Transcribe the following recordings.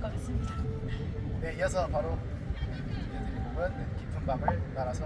것 같습니다. 네, 이어서 바로 네, 들려드릴 곡은 깊은 밤을 따라서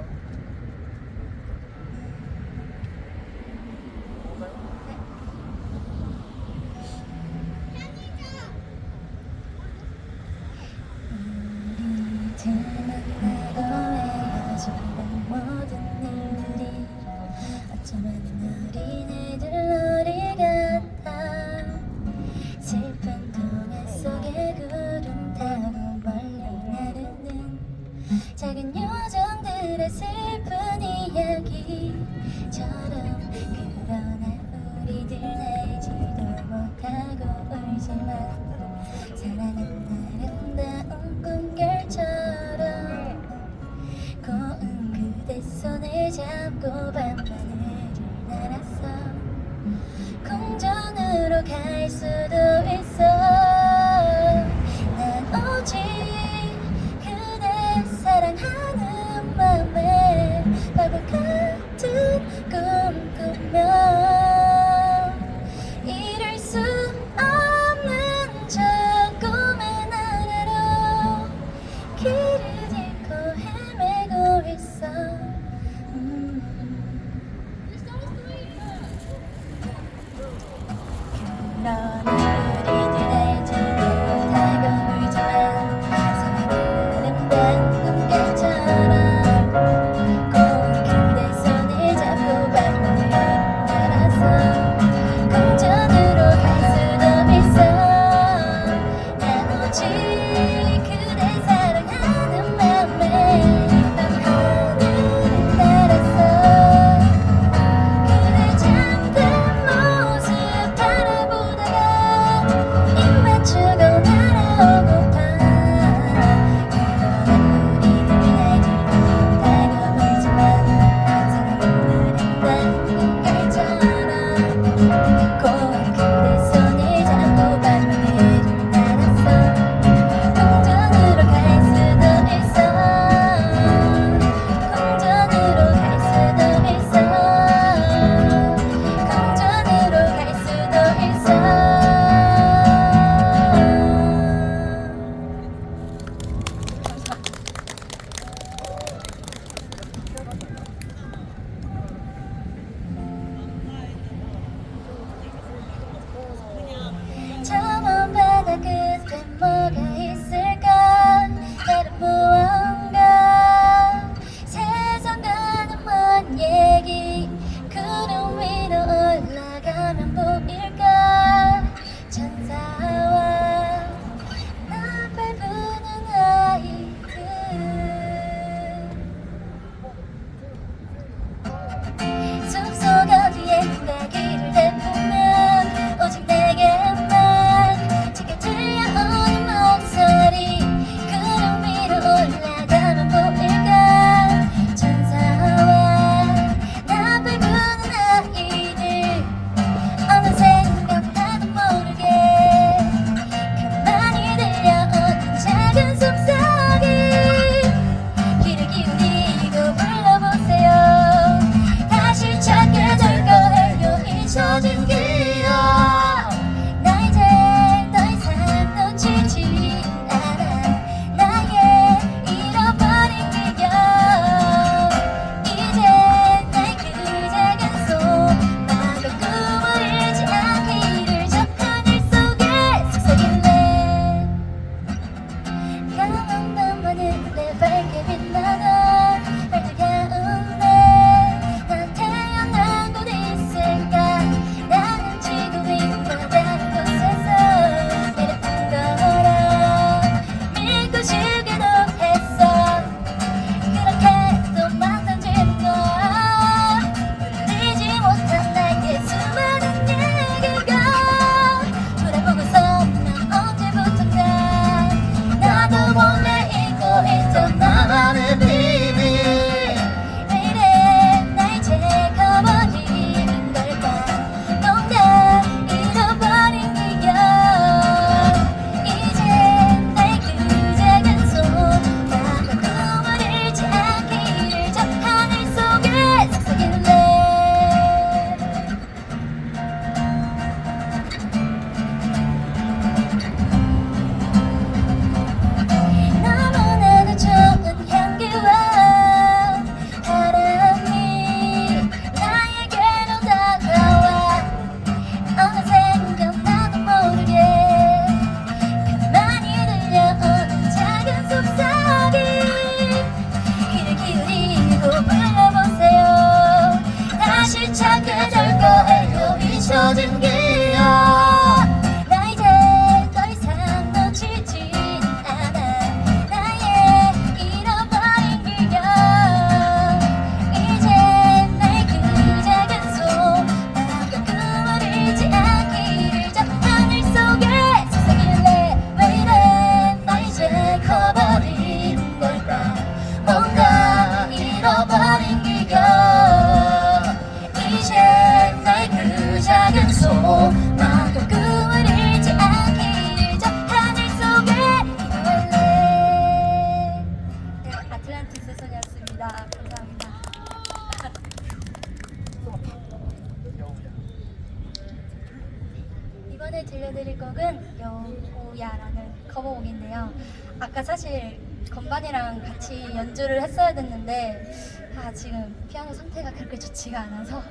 이번에 들려드릴 곡은 여우야라는 커버곡인데요. 아까 사실 건반이랑 같이 연주를 했어야 됐는데 아 지금 피아노 상태가 그렇게 좋지가 않아서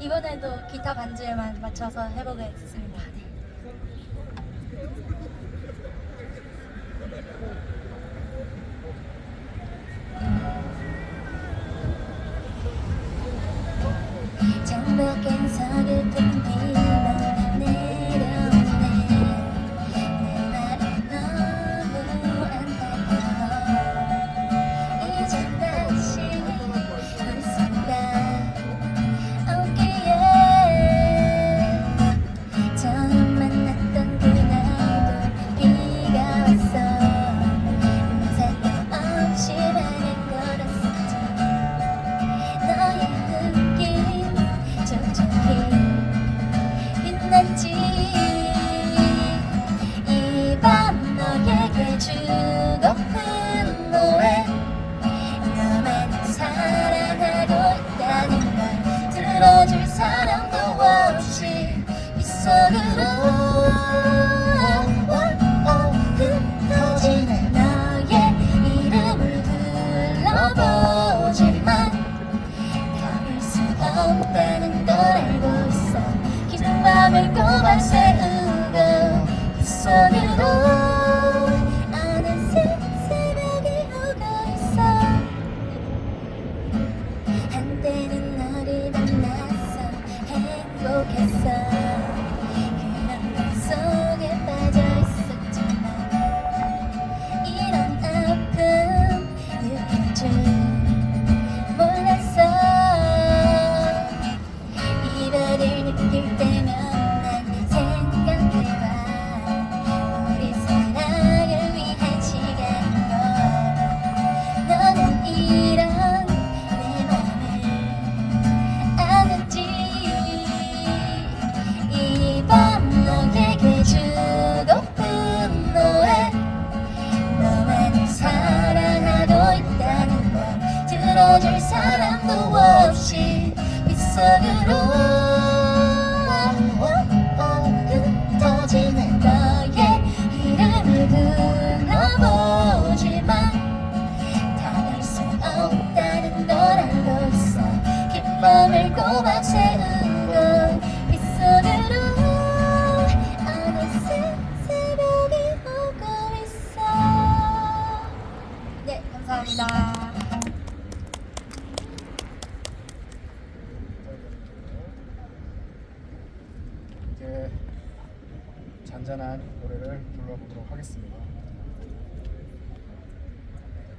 이번에도 기타 반주에만 맞춰서 해보겠습니다.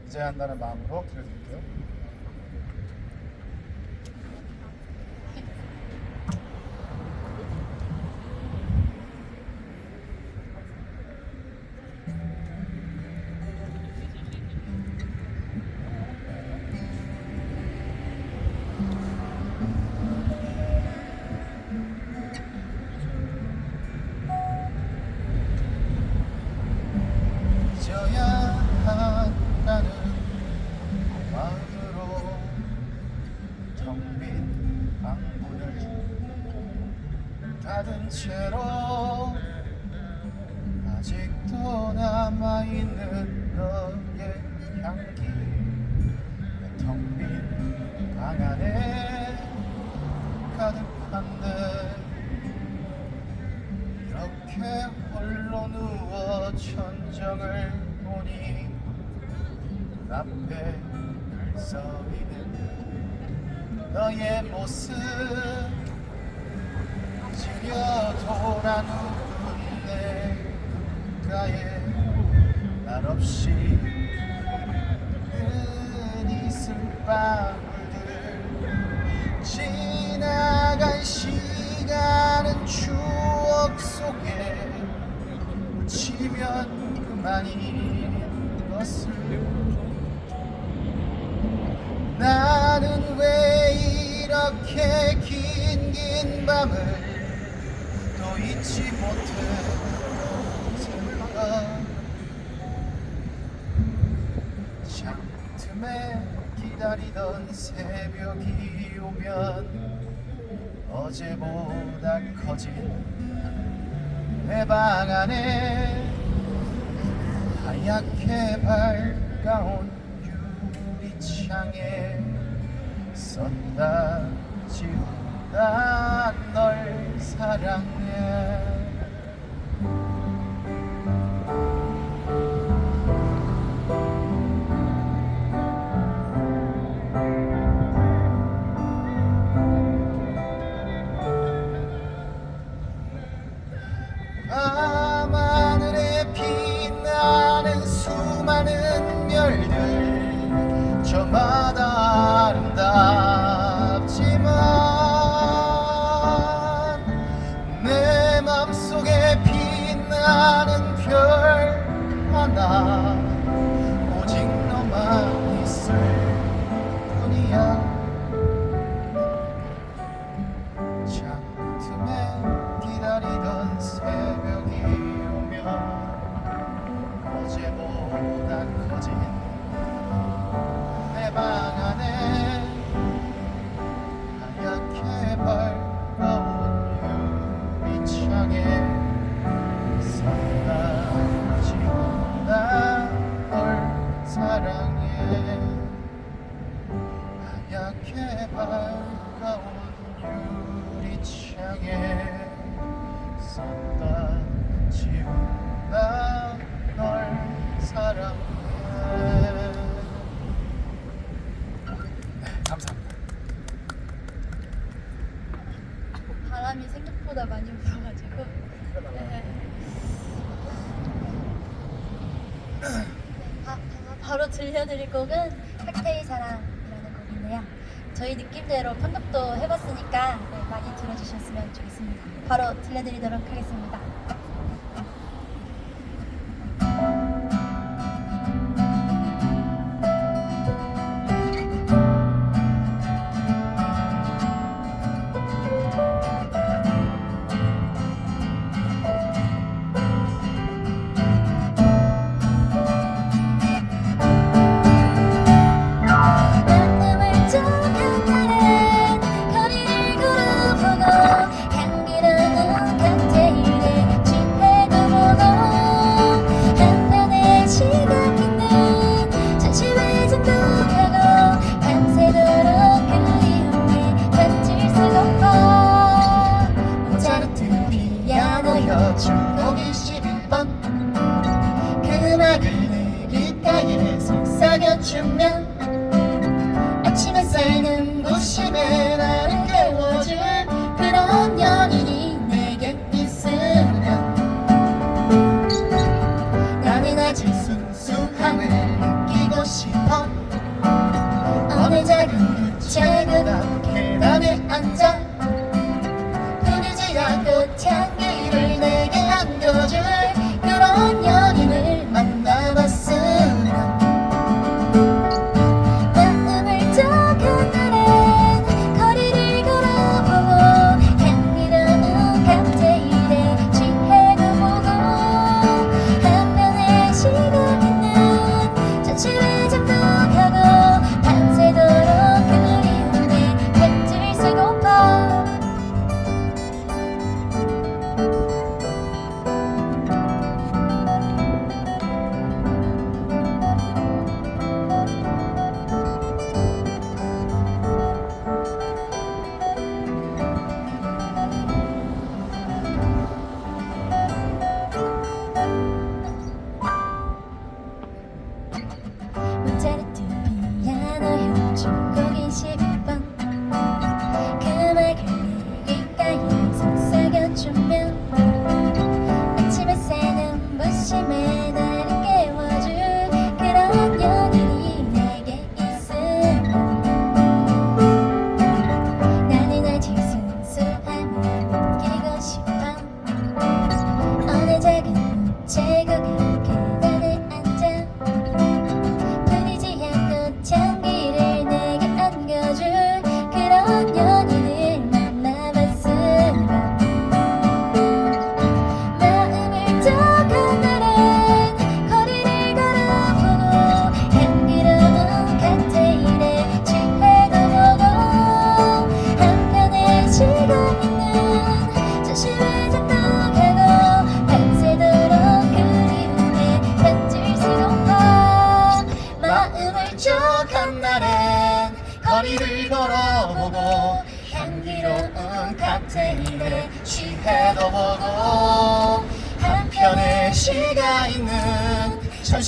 이제 한다는 마음으로 들려드릴게요. 앞에 글서있는 너의 모습 지려 돌아 누운 내 귓가에 날 없이 흐르는 이슬 방울들 지나간 시간은 추억 속에 묻히면 그만인 것을 나는 왜 이렇게 긴 긴 밤을 또 잊지 못했을까? 틈에 기다리던 새벽이 오면 어제보다 커진 내방 안에 하얗게 밝아온 창에 썼다 지운다 널 사랑해. 들려드릴 곡은 칵테일 사랑이라는 곡인데요. 저희 느낌대로 편곡도 해봤으니까 네, 많이 들어주셨으면 좋겠습니다. 바로 들려드리도록 하겠습니다.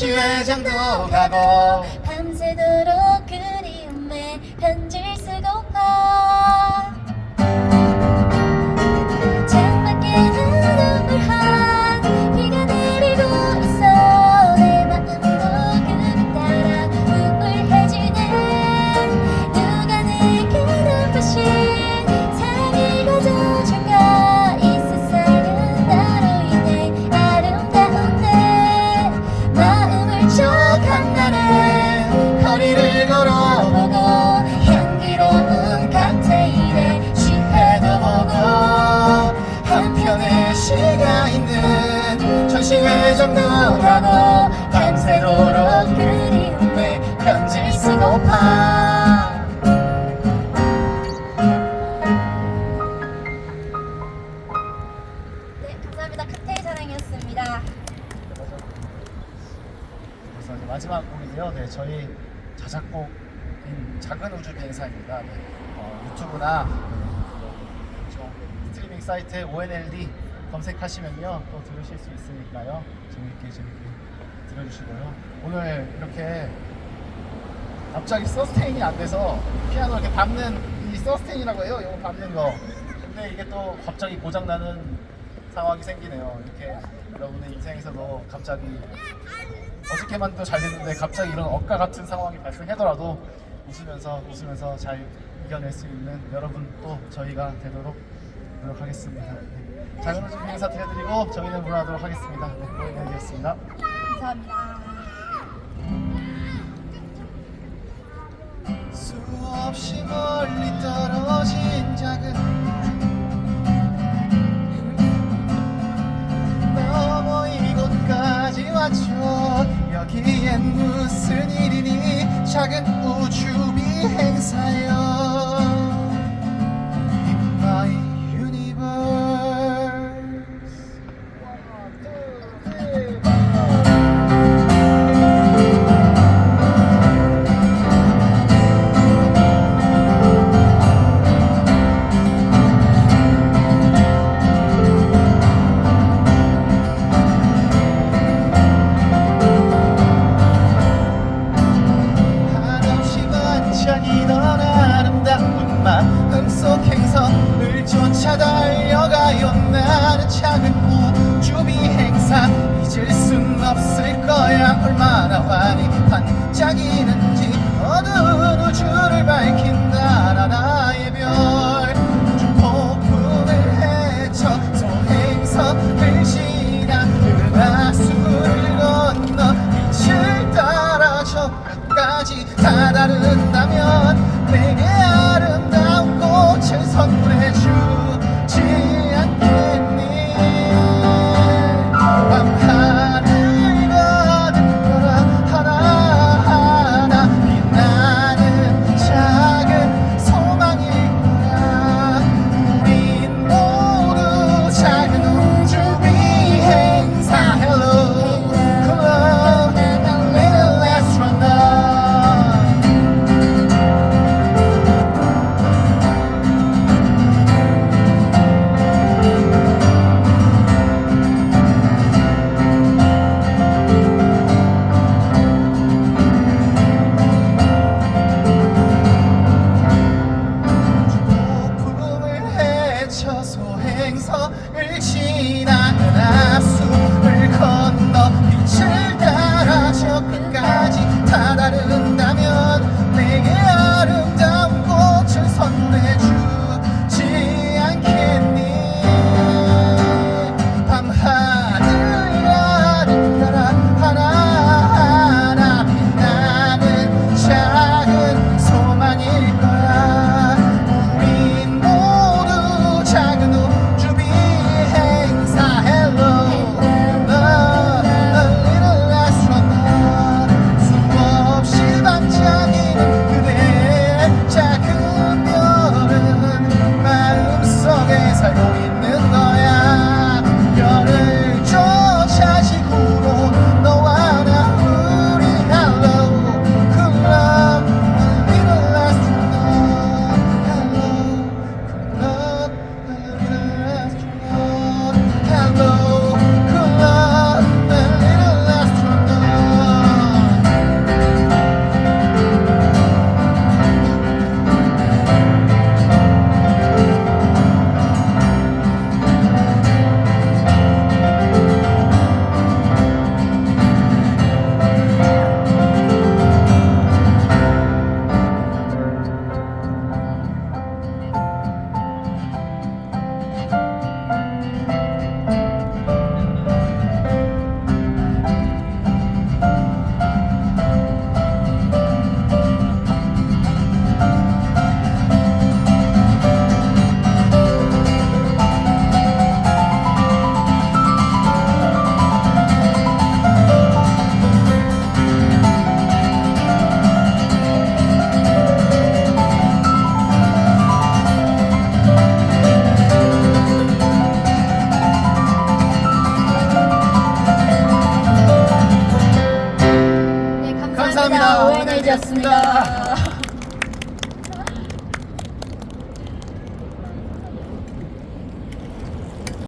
시회장도 가고 검색하시면요 또 들으실 수 있으니까요 재밌게 재밌게 들어주시고요. 오늘 이렇게 갑자기 서스테인이 안 돼서 피아노 이렇게 밟는 이 서스테인이라고 해요. 이거 밟는 거. 근데 이게 또 갑자기 고장 나는 상황이 생기네요. 이렇게 여러분의 인생에서도 갑자기 어저께만 도 잘 됐는데 갑자기 이런 억까 같은 상황이 발생하더라도 웃으면서 웃으면서 잘 이겨낼 수 있는 여러분 또 저희가 되도록 노력하겠습니다. 네. 작은 우주 행사 드려드리고 저희는 물러나도록 하겠습니다. 네, 고인현이었습니다. 감사합니다 수없이 멀리 떨어진 작은 너머 이곳까지 왔죠 여기엔 무슨 일이니 작은 우주 비행사여